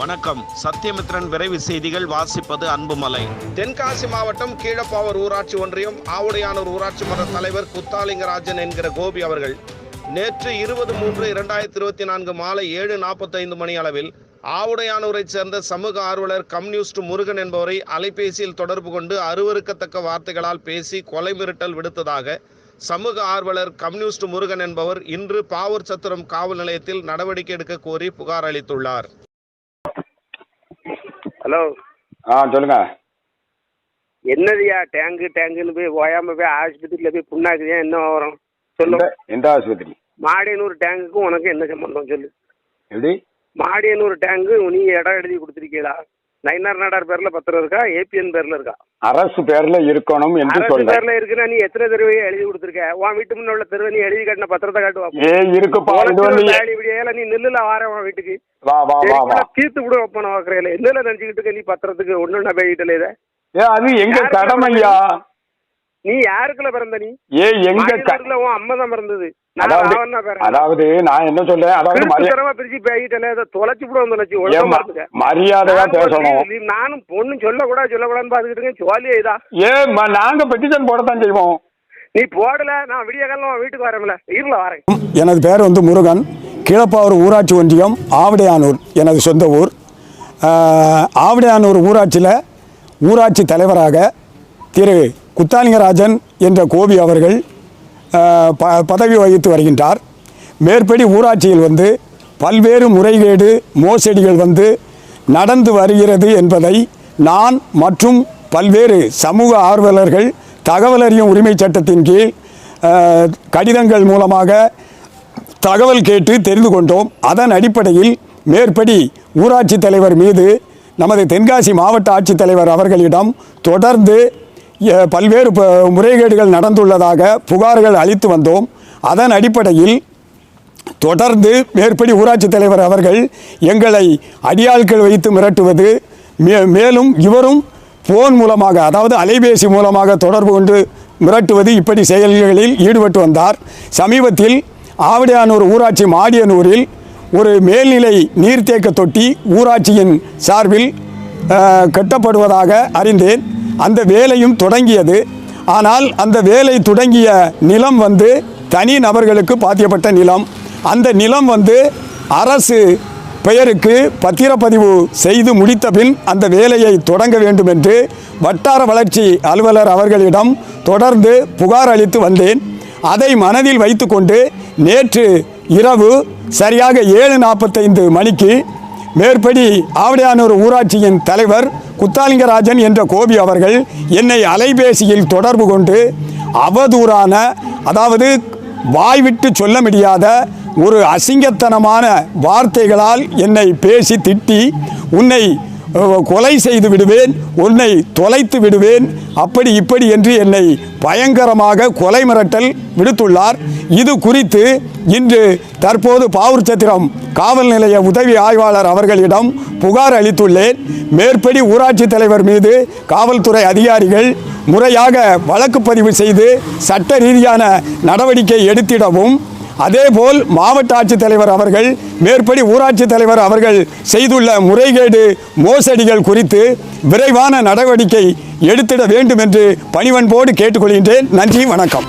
வணக்கம். சத்தியமித்ரன் விரைவு செய்திகள் வாசிப்பது அன்புமலை. தென்காசி மாவட்டம் கீழப்பாவூர் ஊராட்சி ஒன்றியம் ஆவுடையானூர் ஊராட்சி மன்ற தலைவர் குத்தாலிங்கராஜன் என்கிற கோபி அவர்கள் நேற்று இருபது மூன்று இரண்டாயிரத்தி இருபத்தி நான்கு மாலை ஏழு நாற்பத்தைந்து மணி அளவில் ஆவுடையானூரைச் சேர்ந்த சமூக ஆர்வலர் கம்யூனிஸ்ட் முருகன் என்பவரை அலைபேசியில் தொடர்பு கொண்டு அருவருக்கத்தக்க வார்த்தைகளால் பேசி கொலை மிரட்டல் விடுத்ததாக சமூக ஆர்வலர் கம்யூனிஸ்ட் முருகன் என்பவர் இன்று பாவூர் சத்திரம் காவல் நிலையத்தில் நடவடிக்கை எடுக்க கோரி புகார் அளித்துள்ளார். ஹலோ. ஆ சொல்லுங்க. என்னதுயா டேங்கு டேங்குன்னு போய் ஓயாம போய் ஆஸ்பத்திரியில் போய் புண்ணாக்குதியா என்ன வரும் சொல்லு. எந்த ஆஸ்பத்திரி? மாடியனூர் டேங்குக்கும் உனக்கு என்ன சம்பந்தம்? சொல்லு. எப்படி? மாடியனூர் டேங்கு நீ இடம் எழுதி கொடுத்துருக்கீடா நயினார் நாடார் பேர்ல பத்திரம் இருக்கா? ஏபிஎன் பேர்ல இருக்கா? அரசு பேர்ல இருக்கணும் என்று அரசு பேர்ல இருக்குன்னா நீ எத்தனை தடவை எழுதி கொடுத்துருக்க? உன் வீட்டு முன்ன உள்ள தெருவை நீ எழுதி கட்டின பத்திரத்தை காட்டுவா ஏ இருக்குப்பா. இது வந்து நீ நெல்லுல வார உன் வீட்டுக்கு. வா வா வா தீர்த்து விட வைப்பன வாக்குறையில என்னல நினைச்சுக்கிட்டு நீ பத்திரத்துக்கு? ஒண்ணு பேசிட்டல இதை. ஏ அது எங்க கடமையா? நீ யாருக்குள்ள பிறந்த நீ ஏ எங்க உன் அம்மா தான் பிறந்தது. நான் அதாவது நான் என்ன சொல்றேன்? அதாவது பிரிச்சு பேசிட்டல அதை தொலைச்சு விட தொலைச்சு ஏன். மரியாதையா நானும் பேசணும். நானும் பொண்ணு சொல்லக்கூடாது சொல்லக்கூடாதுன்னு பாத்துக்கிட்டு ஜோலியா இதா. ஏ ம- நாங்க பெட்டிஷன் போடத்தான் செய்வோம். நீ போடல நான் விடிய காலம் வீட்டுக்கு வரேன்ல. இருல வரேன். எனது பேர் வந்து முருகன். கீழப்பாவூர் ஊராட்சி ஒன்றியம் ஆவடையானூர் எனது சொந்த ஊர். ஆவடையானூர் ஊராட்சியில் ஊராட்சி தலைவராக திரு குத்தாலிங்கராஜன் என்ற கோபி அவர்கள் ப பதவி வகித்து வருகின்றார். மேற்படி ஊராட்சியில் வந்து பல்வேறு முறைகேடு மோசடிகள் வந்து நடந்து வருகிறது என்பதை நான் மற்றும் பல்வேறு சமூக ஆர்வலர்கள் தகவல் அறியும் உரிமை சட்டத்தின் கீழ் கடிதங்கள் மூலமாக தகவல் கேட்டு தெரிந்து கொண்டோம். அதன் அடிப்படையில் மேற்படி ஊராட்சி தலைவர் மீது நமது தென்காசி மாவட்ட ஆட்சித்தலைவர் அவர்களிடம் தொடர்ந்து பல்வேறு ப- முறைகேடுகள் நடந்துள்ளதாக புகார்கள் அளித்து வந்தோம். அதன் அடிப்படையில் தொடர்ந்து மேற்படி ஊராட்சி தலைவர் அவர்கள் எங்களை அடியாட்கள் வைத்து மிரட்டுவது மே மேலும் இவரும் ஃபோன் மூலமாக அதாவது அலைபேசி மூலமாக தொடர்பு கொண்டு மிரட்டுவது இப்படி செயல்களில் ஈடுபட்டு வந்தார். சமீபத்தில் ஆவடியானூர் ஊராட்சி மாடியனூரில் ஒரு மேல்நிலை நீர்த்தேக்க தொட்டி ஊராட்சியின் சார்பில் கட்டப்படுவதாக அறிந்தேன். அந்த வேலையும் தொடங்கியது. ஆனால் அந்த வேலை தொடங்கிய நிலம் வந்து தனி நபர்களுக்கு பாத்தியப்பட்ட நிலம். அந்த நிலம் வந்து அரசு பெயருக்கு பத்திரப்பதிவு செய்து முடித்த பின் அந்த வேலையை தொடங்க வேண்டும் என்று வட்டார வளர்ச்சி அலுவலர் அவர்களிடம் தொடர்ந்து புகார் அளித்து வந்தேன். அதை மனதில் வைத்துக்கொண்டு நேற்று இரவு சரியாக ஏழு நாற்பத்தைந்து மணிக்கு மேற்படி ஆவடியானூர் ஊராட்சியின் தலைவர் குத்தாலிங்கராஜன் என்ற கோபி அவர்கள் என்னை அலைபேசியில் தொடர்பு கொண்டு அவதூறான அதாவது வாய்விட்டு சொல்ல முடியாத ஒரு அசிங்கத்தனமான வார்த்தைகளால் என்னை பேசி திட்டி உன்னை கொலை செய்து விடுவேன் உன்னை தொலைத்து விடுவேன். அப்படி இப்படி என்று என்னை பயங்கரமாக கொலை மிரட்டல் விடுத்துள்ளார். இது குறித்து இன்று தற்போது பாவூர் சத்திரம் காவல் நிலைய உதவி ஆய்வாளர் அவர்களிடம் புகார் அளித்துள்ளேன். மேற்படி ஊராட்சி தலைவர் மீது காவல்துறை அதிகாரிகள் முறையாக வழக்கு பதிவு செய்து சட்ட ரீதியான நடவடிக்கை எடுத்திடவும் அதேபோல் மாவட்ட ஆட்சித்தலைவர் அவர்கள் மேற்படி ஊராட்சி தலைவர் அவர்கள் செய்துள்ள முறைகேடு மோசடிகள் குறித்து விரைவான நடவடிக்கை எடுத்திட வேண்டும் என்று பணிவன்போடு கேட்டுக்கொள்கின்றேன். நன்றி வணக்கம்.